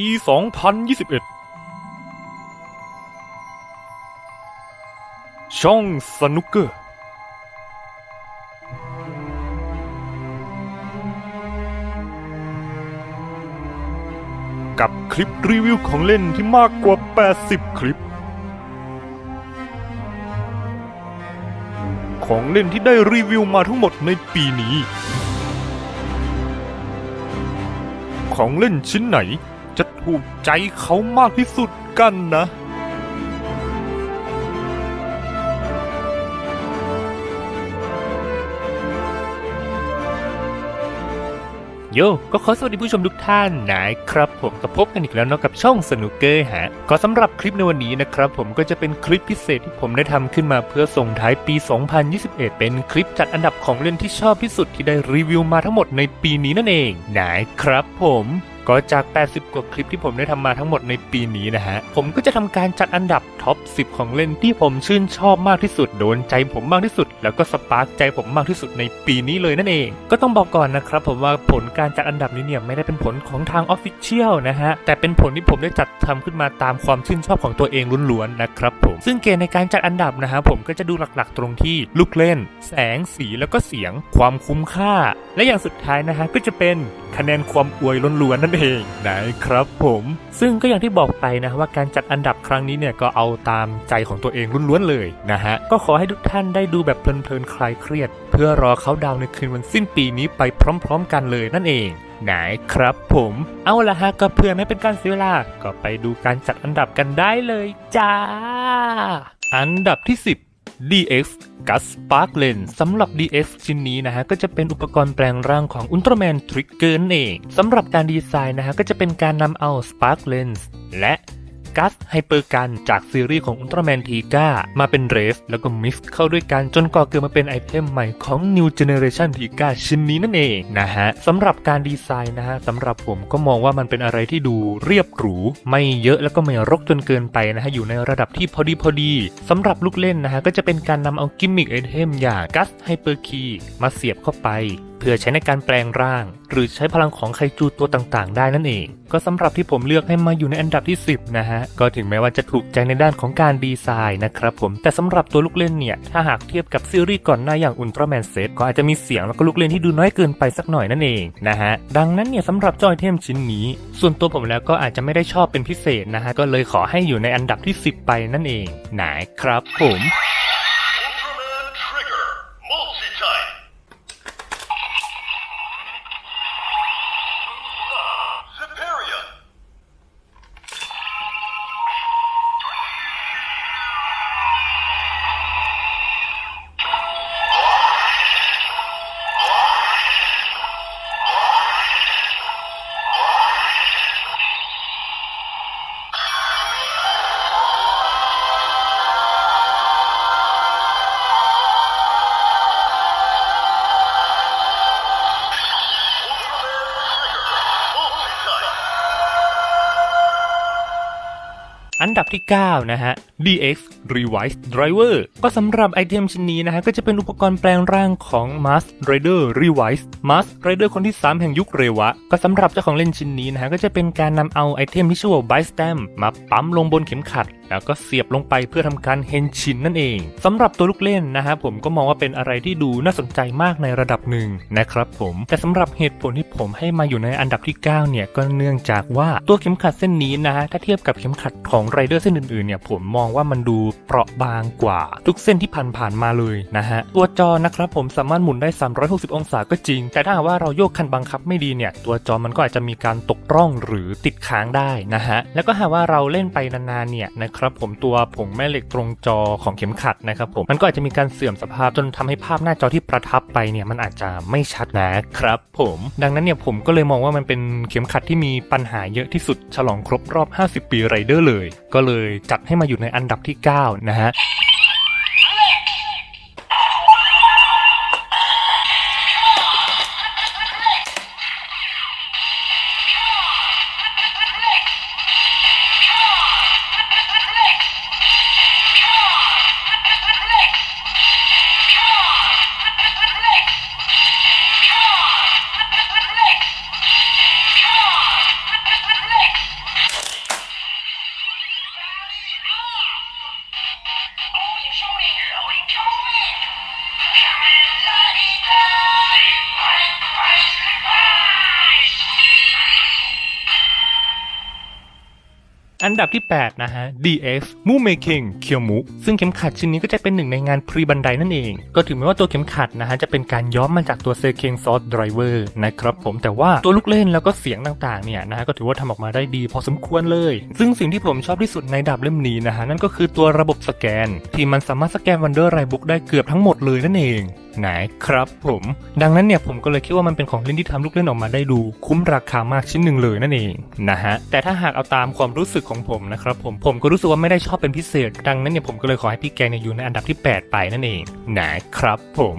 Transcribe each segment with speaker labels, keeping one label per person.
Speaker 1: ปี 2021 ช่องสนุกเกอร์ กับคลิปรีวิวของเล่นที่มากกว่า 80 คลิป ของเล่นที่ได้รีวิวมาทั้งหมดในปีนี้ของเล่นชิ้นไหน จะถูกใจเขามากที่สุดกันนะ โยก็ขอสวัสดีผู้ชมทุกท่านนะครับผมก็พบกันอีกแล้วเนาะกับช่องสนุกเกอร์ฮะ ก็สำหรับคลิปในวันนี้นะครับผมก็จะเป็นคลิปพิเศษที่ผมได้ทำขึ้นมาเพื่อส่งท้ายปี 2021 เป็นคลิปจัดอันดับของเล่นที่ชอบที่สุดที่ได้รีวิวมาทั้งหมดในปีนี้นั่นเองนะครับผม ก็จาก 80 กว่าคลิปที่ผมได้ทำมาทั้งหมดในปีนี้นะฮะ ผมก็จะทำการจัดอันดับท็อป 10 ของเล่นที่ผมชื่นชอบมากที่สุด โดนใจผมมากที่สุด แล้วก็สปาร์กใจผมมากที่สุดในปีนี้เลยนั่นเอง ก็ต้องบอกก่อนนะครับผมว่าผลการจัดอันดับนี้เนี่ยไม่ได้เป็นผลของทางออฟฟิเชียลนะฮะ แต่เป็นผลที่ผมได้จัดทำขึ้นมาตามความชื่นชอบของตัวเองล้วนๆนะครับผม ซึ่งเกณฑ์ในการจัดอันดับนะฮะผมก็จะดูหลักๆ ตรงที่ลูกเล่น แสงสีแล้วก็เสียง ความคุ้มค่า และอย่างสุดท้ายนะฮะก็จะเป็นคะแนนความอวยล้วนๆนั่นเองนะครับผมซึ่งก็อย่างที่บอกไปนะว่าการจัดอันดับครั้งนี้เนี่ยก็เอาตามใจของตัวเองล้วนๆเลยนะฮะก็ขอให้ทุกท่านได้ดูแบบเพลินๆคลายเครียด เพื่อรอเขาดาวในคืนวันสิ้นปีนี้ไปพร้อม ๆ กันเลยนั่นเองนะครับผมเอาละฮะก็เพื่อไม่เป็นการเสียเวลาก็ไปดูการจัดอันดับกันได้เลยจ้า อันดับที่ 10 DX Gus Spark Lens สำหรับ DX ชิ้นนี้นะฮะ ก็จะเป็นอุปกรณ์แปลงร่างของ Ultraman Trigger นั่นเองสำหรับการดีไซน์นะฮะ ก็จะเป็นการนำเอา Spark Lens และ กัสไฮเปอร์กันจากซีรีส์ของอุลตร้าแมนทีก้ามาเป็นเรสแล้วก็มิกซ์เข้าด้วยกันจนก่อเกิดมาเป็นไอเทมใหม่ของ New Generation ทีก้าชิ้นนี้นั่นเองนะฮะสำหรับการดีไซน์นะฮะสำหรับผมก็มองว่ามันเป็นอะไรที่ดูเรียบหรู ไม่เยอะแล้วก็ไม่รกจนเกินไปนะฮะอยู่ในระดับที่พอดีพอดีสำหรับลูกเล่นนะฮะก็จะเป็นการนำเอากิมมิคไอเทมอย่างกัสไฮเปอร์คีมาเสียบเข้าไปเพื่อใช้ในการแปลงร่าง หรือใช้พลังของไคจูตัวต่างๆ ได้นั่นเอง ก็สำหรับที่ผมเลือกให้มาอยู่ในอันดับที่ 10 นะฮะ ก็ถึงแม้ว่าจะถูกใจในด้านของการดีไซน์นะครับผม แต่สำหรับตัวลูกเล่นเนี่ย ถ้าหากเทียบกับซีรีส์ก่อนหน้าอย่างอุลตร้าแมนเซตก็อาจจะมีเสียงแล้วก็ลูกเล่นที่ดูน้อยเกินไปสักหน่อยนั่นเองนะฮะ ดังนั้นเนี่ยสำหรับจอยเทมชิ้นนี้ ส่วนตัวผมแล้วก็อาจจะไม่ได้ชอบเป็นพิเศษนะฮะ ก็เลยขอให้อยู่ในอันดับที่ 10 ไปนั่นเอง ไหนครับผม อันดับที่ 9 นะฮะ DX Revise Driver ก็สำหรับไอเทมชิ้นนี้นะฮะ ก็จะเป็นอุปกรณ์แปลงร่างของ Mask Rider Revise Mask Rider คนที่ 3 แห่งยุคเรวะ ก็สำหรับเจ้าของเล่นชิ้นนี้นะฮะ ก็จะเป็นการนำเอาไอเทมที่ชื่อว่า b y s t a m มาปั๊มลงบนเข็มขัด แล้วก็เสียบลงไปเพื่อทำการเฮนชินนั่นเองสำหรับตัวลูกเล่นนะฮะผมก็มองว่าเป็นอะไรที่ดูน่าสนใจมากในระดับหนึ่งนะครับผมแต่สำหรับเหตุผลที่ผมให้มาอยู่ในอันดับที่ 9 เนี่ยก็เนื่องจากว่าตัวเข็มขัดเส้นนี้นะฮะถ้าเทียบกับเข็มขัดของไรเดอร์เส้นอื่นๆเนี่ยผมมองว่ามันดูเปราะบางกว่า ทุกเส้นที่ผ่านๆมาเลยนะฮะตัวจอนะครับผมสามารถหมุนได้ 360 องศาก็จริง แต่ถ้าหากว่าเราโยกคันบังคับไม่ดีเนี่ยตัวจอมันก็อาจจะมีการตกร่องหรือติดค้างได้นะฮะแล้วก็หากว่าเราเล่นไปนานๆเนี่ยนะครับผมตัวผงแม่เหล็กตรงจอของเข็มขัดนะครับผมมันก็อาจจะมีการเสื่อมสภาพจนทำให้ภาพหน้าจอที่ประทับไปเนี่ยมันอาจจะไม่ชัดนะครับผมดังนั้นเนี่ยผมก็เลยมองว่ามันเป็นเข็มขัดที่มีปัญหาเยอะที่สุดฉลองครบรอบ 50 ปีไรเดอร์เลย ก็เลยจัดให้มาอยู่ในอันดับที่ 9 นะฮะ อันดับที่ 8 นะฮะ DX m u m e k i n g k y o m u ซึ่งเข็มขัดชิ้นนี้ก็จะเป็นหนึ่งในงานพรีบันไดนั่นเอง ก็ถึงแม้ว่าตัวเข็มขัดนะฮะจะเป็นการย้อมมาจากตัวเซเคงซอสไดรเวอร์นะครับผมแต่ว่าตัวลูกเล่นแล้วก็เสียงต่างๆเนี่ยนะฮะก็ถือว่าทำออกมาได้ดีพอสมควรเลย ซึ่งสิ่งที่ผมชอบที่สุดในดาบเล่มนี้นะฮะนั่นก็คือตัวระบบสแกน ที่มันสามารถสแกนวันเดอร์ไรบุ๊กได้เกือบทั้งหมดเลยนั่นเอง ไหนครับผม ดังนั้นเนี่ยผมก็เลยคิดว่ามันเป็นของเล่นที่ทำลูกเล่นออกมาได้ดูคุ้มราคามากชิ้นหนึ่งเลยนั่นเองนะฮะแต่ถ้าหากเอาตามความรู้สึกของผมนะครับผมผมก็รู้สึกว่าไม่ได้ชอบเป็นพิเศษ ดังนั้นเนี่ยผมก็เลยขอให้พี่แกงเนี่ยอยู่ในอันดับที่ 8 ไปนั่นเองนะครับผม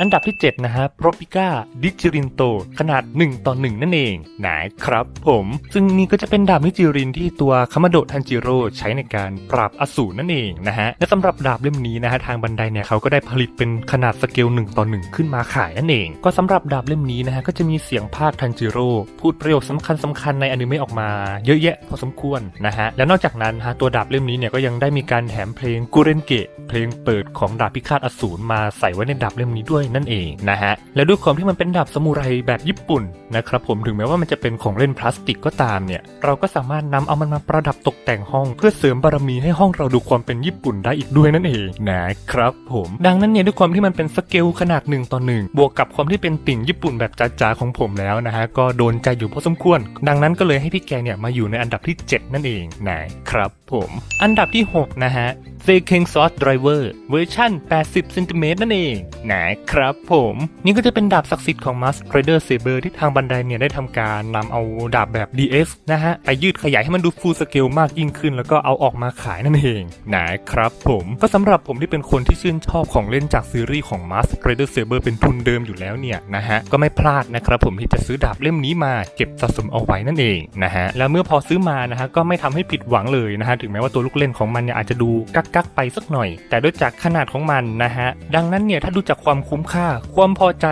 Speaker 1: อันดับที่ 7 นะฮะโปรปิก้าดิจิรินโต ขนาด 1 ต่อ 1 นั่นเองนะครับผม ซึ่งนี่ก็จะเป็นดาบนิจิรินที่ตัวคามาโดทันจิโร่ใช้ในการปราบอสูรนั่นเองนะฮะ และสำหรับดาบเล่มนี้นะฮะทางบันไดเนี่ยเขาก็ได้ผลิตเป็นขนาดสเกล1ต่อ 1 ขึ้นมาขายนั่นเอง ก็สำหรับดาบเล่มนี้นะฮะก็จะมีเสียงภาคทันจิโร่พูดประโยคสำคัญสำคัญๆในอนิเมะออกมา เยอะแยะพอสมควรนะฮะ และนอกจากนั้นฮะตัวดาบเล่มนี้เนี่ยก็ยังได้มีการแถมเพลงกูเรนเกะเพลงเปิดของดาบพิฆาตอสูรมาใส่ไว้ในดาบเล่มนี้ด้วยนั่นเองนะฮะ และด้วยความที่มันเป็นดาบสมุไรแบบญี่ปุ่นนะครับผมถึงแม้ว่ามันจะเป็นของเล่นพลาสติกก็ตามเนี่ย เราก็สามารถนำเอามันมาประดับตกแต่งห้อง เพื่อเสริมบารมีให้ห้องเราดูความเป็นญี่ปุ่นได้อีกด้วยนั่นเองนะครับผมดังนั้นเนี่ยด้วยความที่มันเป็นสเกลขนาดหนึ่งต่อหนึ่งบวกกับความที่เป็นติ่งญี่ปุ่นแบบจ๋าๆของผมแล้วนะฮะก็โดนใจอยู่พอสมควร ดังนั้นก็เลยให้พี่แกเนี่ยมาอยู่ในอันดับที่ 7 นั่นเองนะครับผม อันดับที่ 6 นะฮะ z k i n g Sauce Driver เวอร์ชัน80เซนติเมตรนั่นเองนะครับผม นี่ก็จะเป็นดาบศักดิ์สิทธิ์ของ Mask Rider Saber ที่ทางบันไดเนี่ยได้ทำการนำเอาดาบแบบ DS นะฮะ ไปยืดขยายให้มันดูฟูลสเกลมากยิ่งขึ้น แล้วก็เอาออกมาขายนั่นเองนะครับผมก็สำหรับผมที่เป็นคนที่ชื่นชอบของเล่นจากซีรีส์ของ Mask Rider Saber เป็นทุนเดิมอยู่แล้วเนี่ยนะฮะก็ไม่พลาดนะครับผมที่จะซื้อดาบเล่มนี้มาเก็บสะสมเอาไว้นั่นเองนะฮะแล้วเมื่อพอซื้อมานะฮะก็ไม่ทำให้ผิดหวังเลยนะฮะถึงแม้ว่าตัวลูกเล่นของมันเนี่ยอาจจะดูกักกักไปสักหน่อย แต่ด้วยจากขนาดของมันนะฮะ ดังนั้นเนี่ยถ้าดูจากความคุ้มค่า ความพอใจ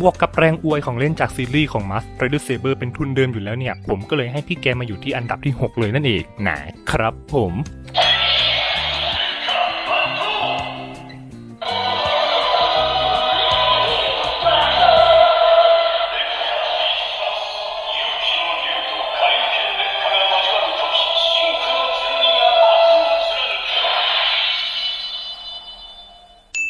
Speaker 1: บวกกับแรงอวยของเล่นจากซีรีส์ของมัสไรด์เซเบอร์เป็นทุนเดิมอยู่แล้วเนี่ย ผมก็เลยให้พี่แกมาอยู่ที่อันดับที่ 6 เลยนั่นเองนะครับผม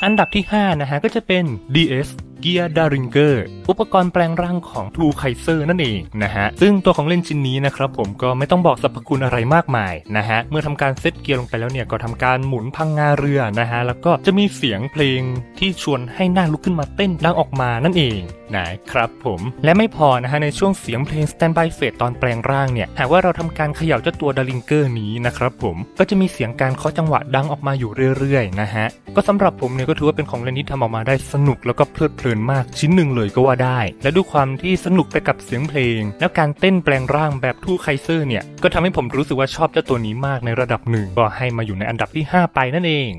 Speaker 1: อันดับที่5นะฮะก็จะเป็น DS Gear Daringer อุปกรณ์แปลงร่างของ t ูไคเซอร์นั่นเองนะฮะ ซึ่งตัวของเล่นชิ้นนี้นะครับผมก็ไม่ต้องบอกสรรพคุณอะไรมากมายนะฮะ เมื่อทำการเซตเกียร์ลงไปแล้วเนี่ยก็ทำการหมุนพังงาเรือนะฮะ แล้วก็จะมีเสียงเพลงที่ชวนให้หน้าลุกขึ้นมาเต้นดังออกมานั่นเองนะครับผมและไม่พอนะฮะในช่วงเสียงเพลง Standby Fate ตอนแปลงร่างเนี่ยหากว่าเราทำการเขย่าเจ้าตัวดาริงเกอร์นี้นะครับผมก็จะมีเสียงการเคาะจังหวะดังออกมาอยู่เรื่อยๆนะฮะก็สำหรับผมเนี่ยก็ถือว่าเป็นของเล่นที่ทำออกมาได้สนุกแล้วก็เพลิดเพลินมากชิ้นหนึ่งเลยก็ว่าได้ และด้วยความที่สนุกไปกับเสียงเพลง แล้วการเต้นแปลงร่างแบบทูไคเซอร์เนี่ยก็ทำให้ผมรู้สึกว่าชอบเจ้าตัวนี้มากในระดับหนึ่งก็ให้มาอยู่ในอันดับที่ 5 ไปนั่นเอง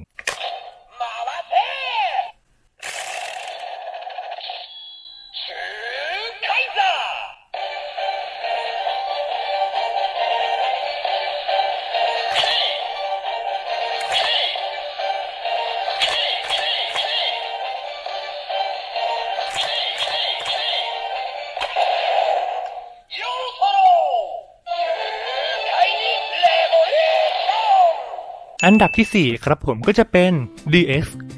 Speaker 1: อันดับทีสี่ 4 ครับผมก็จะเป็น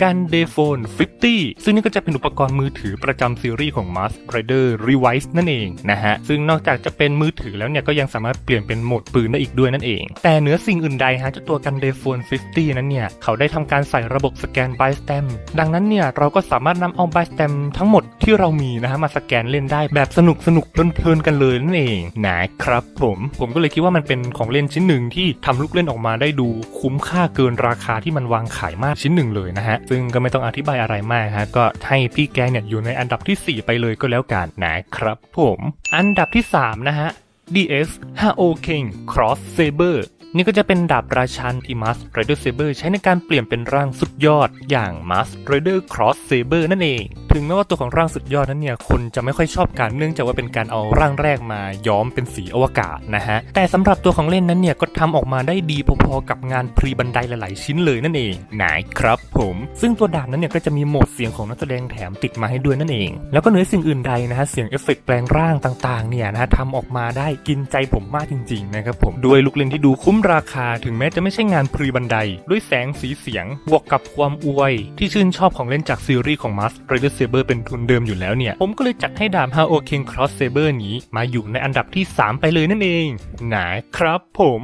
Speaker 1: DS Gun d a y Phone 50 ซึ่งนี่ก็จะเป็นอุปกรณ์มือถือประจำซีรีส์ของ Mask Rider Revice นั่นเองนะฮะ ซึ่งนอกจากจะเป็นมือถือแล้วเนี่ยก็ยังสามารถเปลี่ยนเป็นโหมดปืนได้อีกด้วยนั่นเอง แต่เหนือสิ่งอื่นใดฮะเจ้าตัว Gun d a y Phone 50 นั้นเนี่ย เขาได้ทำการใส่ระบบสแกน by stem ดังนั้นเนี่ยเราก็สามารถนำเอา by stem ทั้งหมดที่เรามีนะฮะมาสแกนเล่นได้แบบสนุกสนุกเพลินๆกันเลยนั่นเองนะครับผมผมก็เลยคิดว่ามันเป็นของเล่นชิ้นหนึ่งที่ทำลูกเล่นออกมาได้ดูคุ้มค่าเกินราคาที่มันวางขายมากชิ้นหนึ่งเลยนะฮะซึ่งก็ไม่ต้องอธิบายอะไรมากฮะก็ให้พี่แกเนี่ยอยู่ในอันดับที่ 4 ไปเลยก็แล้วกันนะครับผม อันดับที่ 3 นะฮะ DS 5O King Cross Saber นี่ก็จะเป็นดาบราชันที่มาสไรเดอร์เซเบอร์ใช้ในการเปลี่ยนเป็นร่างสุดยอดอย่างมาสไรเดอร์ครอสเซเบอร์นั่นเอง ถึงแม้ว่าตัวของร่างสุดยอดนั้นเนี่ย คนจะไม่ค่อยชอบกันเนื่องจากว่าเป็นการเอาร่างแรกมาย้อมเป็นสีอวกาศนะฮะ แต่สำหรับตัวของเล่นนั้นเนี่ยก็ทำออกมาได้ดีพอๆกับงานพรีบันไดหลายๆชิ้นเลยนั่นเองนะครับผม ซึ่งตัวดาบนั้นเนี่ยก็จะมีโหมดเสียงของนักแสดงแถมติดมาให้ด้วยนั่นเอง แล้วก็เหนือสิ่งอื่นใดนะฮะเสียงเอฟเฟกต์แปลงร่างต่างๆเนี่ยนะฮะทำออกมาได้กินใจผมมากจริงๆนะครับผมด้วยลูกเล่นที่ดูคุ้มราคาถึงแม้จะไม่ใช่งานพรีบันได ด้วยแสงสีเสียง บวกกับความอวย ที่ชื่นชอบของเล่นจากซีรีส์ของ Mask Rider Saber เป็นทุนเดิมอยู่แล้วเนี่ย ผมก็เลยจัดให้ดาบ h a o King Cross Saber นี้มาอยู่ในอันดับที่ 3 ไปเลยนั่นเองนะครับผม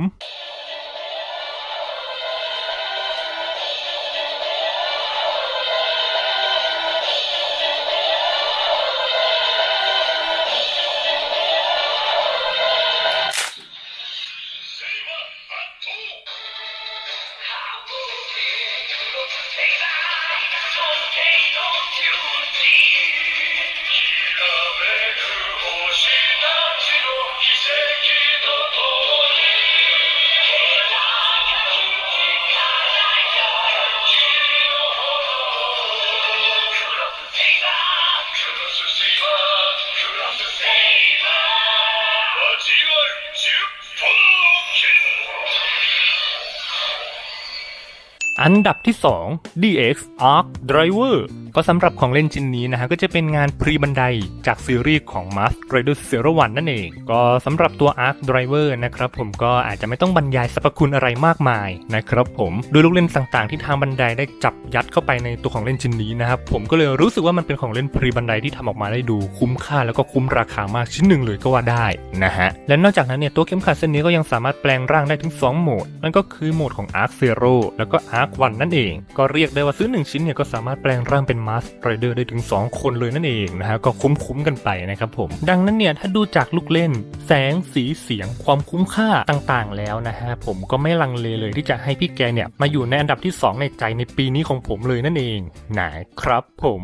Speaker 1: อันดับที่ 2 DX Arc Driver ก็สำหรับของเล่นชิ้นนี้นะฮะก็จะเป็นงานพรีบันไดจากซีรีส์ของ Mask Rider Zero นั่นเอง ก็สำหรับตัว Arc Driver นะครับผมก็อาจจะไม่ต้องบรรยายสรรพคุณอะไรมากมายนะครับผมโดยลูกเล่นต่างๆ ที่ทางบันไดได้จับยัดเข้าไปในตัวของเล่นชิ้นนี้นะครับผมก็เลยรู้สึกว่ามันเป็นของเล่นพรีบันไดที่ทำออกมาได้ดูคุ้มค่าแล้วก็คุ้มราคามากชิ้นหนึ่งเลยก็ว่าได้นะฮะและนอกจากนั้นเนี่ยตัวเข็มขัดเส้นนี้ก็ยังสามารถแปลงร่างได้ถึง 2 โหมด นั่นก็คือโหมดของ Arc Zero แล้วก็ Arc One นั่นเอง ก็เรียกได้ว่าซื้อ 1 ชิ้นเนี่ยก็สามารถแปลงร่างเป็นาสไรเดอร์ได้ถึง 2 คนเลยนั่นเองนะฮะก็คุ้มๆกันไปนะครับผม ดังนั้นเนี่ยถ้าดูจากลูกเล่น แสงสีเสียงความคุ้มค่าต่างๆ แล้วนะฮะผมก็ไม่ลังเลเลยที่จะให้พี่แกเนี่ยมาอยู่ในอันดับที่ 2 ในใจในปีนี้ของผมเลยนั่นเองนะครับผม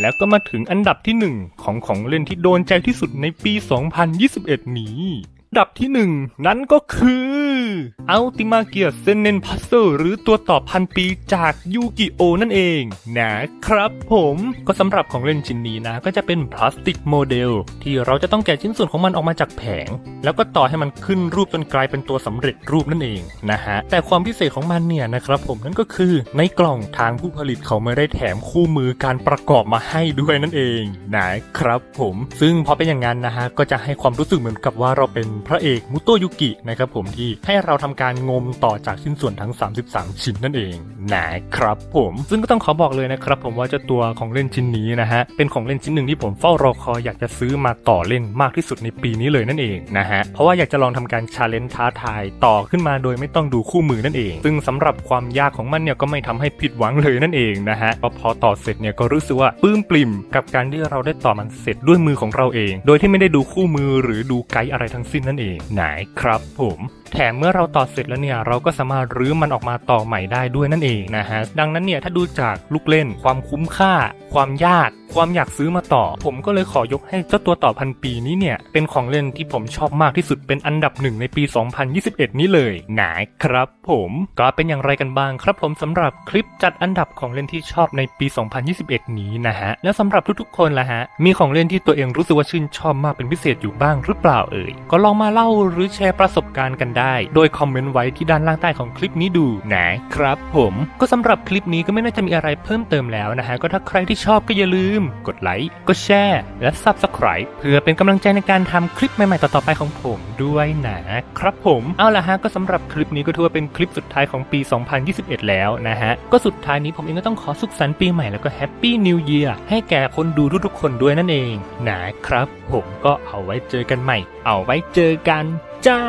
Speaker 1: แล้วก็มาถึงอันดับที่ 1 ของของเล่นที่โดนใจที่สุดในปี 2021 นี้ ดับที่ 1 นั้นก็คือ Ultima Gear Sennen Puzzle หรือตัวต่อพันปีจากยูกิโอนั่นเองนะครับผมก็สำหรับของเล่นชิ้นนี้นะ ก็จะเป็นพลาสติกโมเดล ที่เราจะต้องแกะชิ้นส่วนของมันออกมาจากแผง แล้วก็ต่อให้มันขึ้นรูปจนกลายเป็นตัวสำเร็จรูปนั่นเองนะฮะ แต่ความพิเศษของมันเนี่ยนะครับผมนั่นก็คือในกล่องทางผู้ผลิตเขาไม่ได้แถมคู่มือการประกอบมาให้ด้วยนั่นเองนะครับผมซึ่งพอเป็นอย่างนั้นนะฮะก็จะให้ความรู้สึกเหมือนกับว่าเราเป็นพระเอกมุโตยุกินะครับผมที่ให้เราทำการงมต่อจากชิ้นส่วนทั้ง 33 ชิ้นนั่นเองนะครับผมซึ่งก็ต้องขอบอกเลยนะครับผมว่าเจ้าตัวของเล่นชิ้นนี้นะฮะเป็นของเล่นชิ้นหนึ่งที่ผมเฝ้ารอคอยอยากจะซื้อมาต่อเล่นมากที่สุดในปีนี้เลยนั่นเองนะฮะเพราะว่าอยากจะลองทำการชาเลนจ์ท้าทายต่อขึ้นมาโดยไม่ต้องดูคู่มือนั่นเอง ซึ่งสำหรับความยากของมันเนี่ยก็ไม่ทำให้ผิดหวังเลยนั่นเองนะฮะพอต่อเสร็จเนี่ยก็รู้สึกว่าปลื้มปลิ่มกับการที่เราได้ต่อมันเสร็จด้วยมือของเราเอง โดยที่ไม่ได้ดูคู่มือหรือดูไกด์อะไรทั้งสิ้นนั่นเองนครับผมแถมเมื่อเราต่อเสร็จแล้วเนี่ยเราก็สามารถรื้อมันออกมาต่อใหม่ได้ด้วยนั่นเองนะฮะดังนั้นเนี่ยถ้าดูจากลูกเล่น ความคุ้มค่า ความยาก ความอยากซื้อมาต่อ ผมก็เลยขอยกให้เจ้าตัวต่อพันปีนี้เนี่ยเป็นของเล่นที่ผมชอบมากที่สุดเป็นอันดับหนึ่งในปี 2021 นี้เลยนะครับผมก็เป็นอย่างไรกันบ้างครับผมสำหรับคลิปจัดอันดับของเล่นที่ชอบในปี 2021 นี้นะฮะแล้วสำหรับทุกๆคนล่ะฮะมีของเล่นที่ตัวเองรู้สึกว่าชื่นชอบมากเป็นพิเศษอยู่บ้างหรือเปล่าเอ่ยก็ลองมาเล่าหรือแชร์ประสบการณ์กันได้ โดยคอมเมนต์ไว้ที่ด้านล่างใต้ของคลิปนี้ดูนะครับผมก็สำหรับคลิปนี้ก็ไม่น่าจะมีอะไรเพิ่มเติมแล้วนะฮะก็ถ้าใครที่ชอบก็อย่าลืม กดไลค์กดแชร์และ Subscribe เพื่อเป็นกำลังใจในการทำคลิปใหม่ๆต่อๆไปของผมด้วยนะครับผมเอาละฮะก็สำหรับคลิปนี้ก็ถือว่าเป็นคลิปสุดท้ายของปี 2021 แล้วนะฮะก็สุดท้ายนี้ผมเองก็ต้องขอสุขสันต์ปีใหม่แล้วก็แฮปปี้นิวเยียร์ให้แก่คนดูทุกๆคนด้วยนั่นเองนะครับผมก็เอาไว้เจอกันใหม่เอาไว้เจอกันจ้า